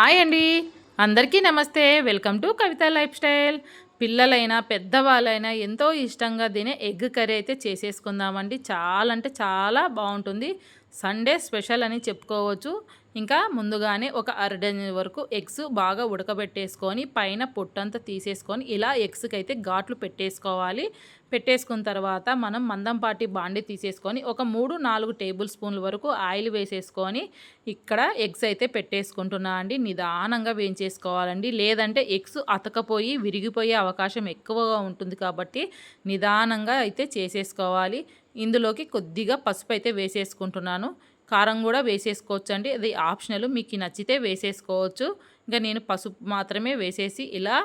Hi అండి. అందరికీ నమస్తే. Welcome to Kavitha life style. పిల్లలైనా పెద్దవాళ్ళైనా ఎంతో ఇష్టంగా తినే ఎగ్ కర్రీ అయితే చేసేసుకుందామండి. చాలా అంటే చాలా బాగుంటుంది. సండే స్పెషల్ అని చెప్పుకోవచ్చు. ఇంకా ముందుగానే ఒక అరడజన్ వరకు ఎగ్స్ బాగా ఉడకబెట్టేసుకొని పైన పొట్టంతా తీసేసుకొని ఇలా ఎగ్స్కి అయితే ఘాట్లు పెట్టేసుకోవాలి. పెట్టేసుకున్న తర్వాత మనం మందంపాటి బాండి తీసేసుకొని ఒక మూడు నాలుగు టేబుల్ స్పూన్ల వరకు ఆయిల్ వేసేసుకొని ఇక్కడ ఎగ్స్ అయితే పెట్టేసుకుంటున్నా అండి. నిదానంగా వేయించేసుకోవాలండి. లేదంటే ఎగ్స్ అతకపోయి విరిగిపోయే అవకాశం ఎక్కువగా ఉంటుంది కాబట్టి నిదానంగా అయితే చేసేసుకోవాలి. ఇందులోకి కొద్దిగా పసుపు అయితే వేసేసుకుంటున్నాను. కారం కూడా వేసేసుకోవచ్చు అండి అది ఆప్షనల్. మీకు నచ్చితే వేసేసుకోవచ్చు. ఇంకా నేను పసుపు మాత్రమే వేసేసి ఇలా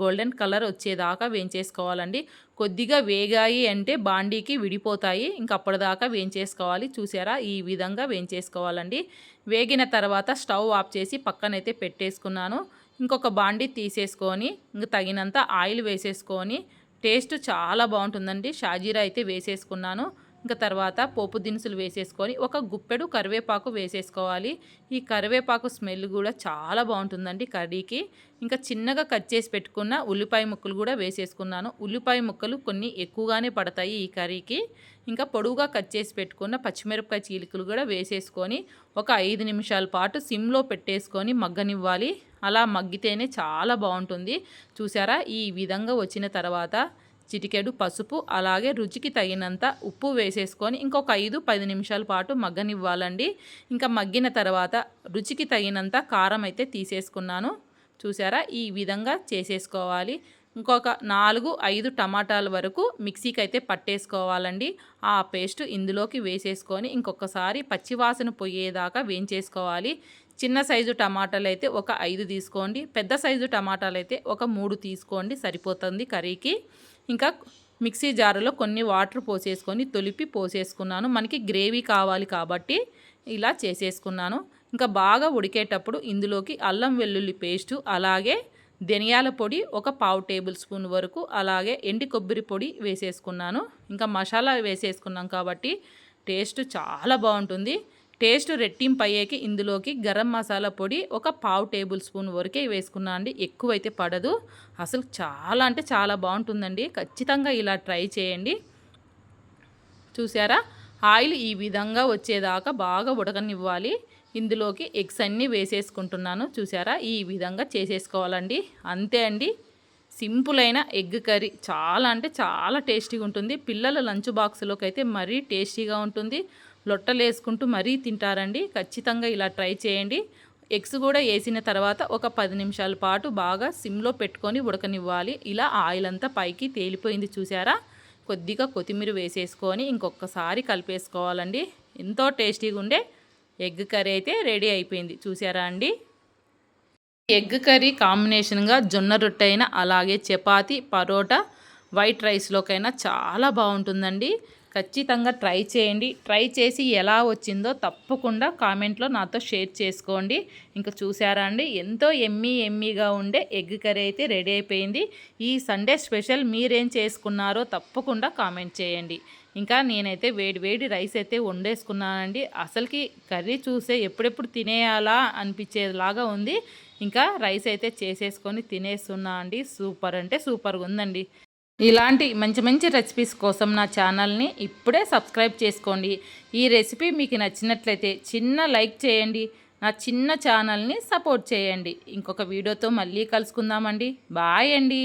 గోల్డెన్ కలర్ వచ్చేదాకా వేయించేసుకోవాలండి. కొద్దిగా వేగాయి అంటే బాండీకి విడిపోతాయి. ఇంక అప్పటిదాకా వేయించేసుకోవాలి. చూసారా? ఈ విధంగా వేయించేసుకోవాలండి. వేగిన తర్వాత స్టవ్ ఆఫ్ చేసి పక్కనైతే పెట్టేసుకున్నాను. ఇంకొక బాండీ తీసేసుకొని ఇంక తగినంత ఆయిల్ వేసేసుకొని టేస్ట్ చాలా బాగుంటుందండి. షాజీరా అయితే వేసేసుకున్నాను. ఇంకా తర్వాత పోపు దినుసులు వేసేసుకొని ఒక గుప్పెడు కరివేపాకు వేసేసుకోవాలి. ఈ కరివేపాకు స్మెల్ కూడా చాలా బాగుంటుందండి కర్రీకి. ఇంకా చిన్నగా కట్ చేసి పెట్టుకున్న ఉల్లిపాయ ముక్కలు కూడా వేసేసుకున్నాను. ఉల్లిపాయ ముక్కలు కొన్ని ఎక్కువగానే పడతాయి ఈ కర్రీకి. ఇంకా పొడువుగా కట్ చేసి పెట్టుకున్న పచ్చిమిరపకాయ చీలికలు కూడా వేసేసుకొని ఒక ఐదు నిమిషాల పాటు సిమ్లో పెట్టేసుకొని మగ్గనివ్వాలి. అలా మగ్గితేనే చాలా బాగుంటుంది. చూసారా? ఈ విధంగా వచ్చిన తర్వాత చిటికెడు పసుపు అలాగే రుచికి తగినంత ఉప్పు వేసేసుకొని ఇంకొక ఐదు పది నిమిషాల పాటు మగ్గనివ్వాలండి. ఇంకా మగ్గిన తర్వాత రుచికి తగినంత కారం అయితే తీసేసుకున్నాను. చూసారా? ఈ విధంగా చేసేసుకోవాలి. ఇంకొక నాలుగు ఐదు టమాటాల వరకు మిక్సీకి అయితే పట్టేసుకోవాలండి. ఆ పేస్ట్ ఇందులోకి వేసేసుకొని ఇంకొకసారి పచ్చివాసన పోయేదాకా వేయించేసుకోవాలి. చిన్న సైజు టమాటాలు అయితే ఒక ఐదు తీసుకోండి పెద్ద సైజు టమాటాలు అయితే ఒక మూడు తీసుకోండి సరిపోతుంది కర్రీకి. ఇంకా మిక్సీ జారులో కొన్ని వాటర్ పోసేసుకొని తొలిపి పోసేసుకున్నాను. మనకి గ్రేవీ కావాలి కాబట్టి ఇలా చేసేసుకున్నాను. ఇంకా బాగా ఉడికేటప్పుడు ఇందులోకి అల్లం వెల్లుల్లి పేస్టు అలాగే ధనియాల పొడి ఒక పావు టేబుల్ స్పూన్ వరకు అలాగే ఎండి కొబ్బరి పొడి వేసేసుకున్నాను. ఇంకా మసాలా వేసేసుకున్నాం కాబట్టి టేస్ట్ చాలా బాగుంటుంది. టేస్ట్ రెట్టింపు అయ్యేకి ఇందులోకి గరం మసాలా పొడి ఒక పావు టేబుల్ స్పూన్ వరకే వేసుకున్నా అండి ఎక్కువైతే పడదు. అసలు చాలా అంటే చాలా బాగుంటుందండి. ఖచ్చితంగా ఇలా ట్రై చేయండి. చూసారా? ఆయిల్ ఈ విధంగా వచ్చేదాకా బాగా ఉడకనివ్వాలి. ఇందులోకి ఎగ్స్ అన్నీ వేసేసుకుంటున్నాను. చూసారా? ఈ విధంగా చేసేసుకోవాలండి. అంతే అండి. సింపుల్ అయిన ఎగ్ కర్రీ. చాలా అంటే చాలా టేస్టీగా ఉంటుంది. పిల్లల లంచ్ బాక్స్లోకి అయితే మరీ టేస్టీగా ఉంటుంది. లొట్టలు వేసుకుంటూ మరీ తింటారండి. ఖచ్చితంగా ఇలా ట్రై చేయండి. ఎగ్స్ కూడా వేసిన తర్వాత ఒక పది నిమిషాల పాటు బాగా సిమ్లో పెట్టుకొని ఉడకనివ్వాలి. ఇలా ఆయిల్ అంతా పైకి తేలిపోయింది చూసారా? కొద్దిగా కొత్తిమీర వేసేసుకొని ఇంకొకసారి కలిపేసుకోవాలండి. ఎంతో టేస్టీగా ఉండే ఎగ్ కర్రీ అయితే రెడీ అయిపోయింది. చూసారా అండి? ఎగ్ కర్రీ కాంబినేషన్గా జొన్న రొట్టె అలాగే చపాతి పరోటా వైట్ రైస్లోకైనా చాలా బాగుంటుందండి. ఖచ్చితంగా ట్రై చేయండి. ట్రై చేసి ఎలా వచ్చిందో తప్పకుండా కామెంట్లో నాతో షేర్ చేసుకోండి. ఇంకా చూసారా అండి? ఎంతో ఎమ్మీ ఎమ్మీగా ఉండే ఎగ్ కర్రీ అయితే రెడీ అయిపోయింది. ఈ సండే స్పెషల్ మీరేం చేసుకున్నారో తప్పకుండా కామెంట్ చేయండి. ఇంకా నేనైతే వేడి వేడి రైస్ అయితే వండేసుకున్నానండి. అసలుకి కర్రీ చూసే ఎప్పుడెప్పుడు తినేయాలా అనిపించేలాగా ఉంది. ఇంకా రైస్ అయితే చేసేసుకొని తినేస్తున్నా అండి. సూపర్ అంటే సూపర్గా ఉందండి. ఇలాంటి మంచి మంచి రెసిపీస్ కోసం నా ఛానల్ని ఇప్పుడే సబ్స్క్రైబ్ చేసుకోండి. ఈ రెసిపీ మీకు నచ్చినట్లయితే చిన్న లైక్ చేయండి. నా చిన్న ఛానల్ని సపోర్ట్ చేయండి. ఇంకొక వీడియోతో మళ్ళీ కలుసుకుందామండి. బాయ్ అండి.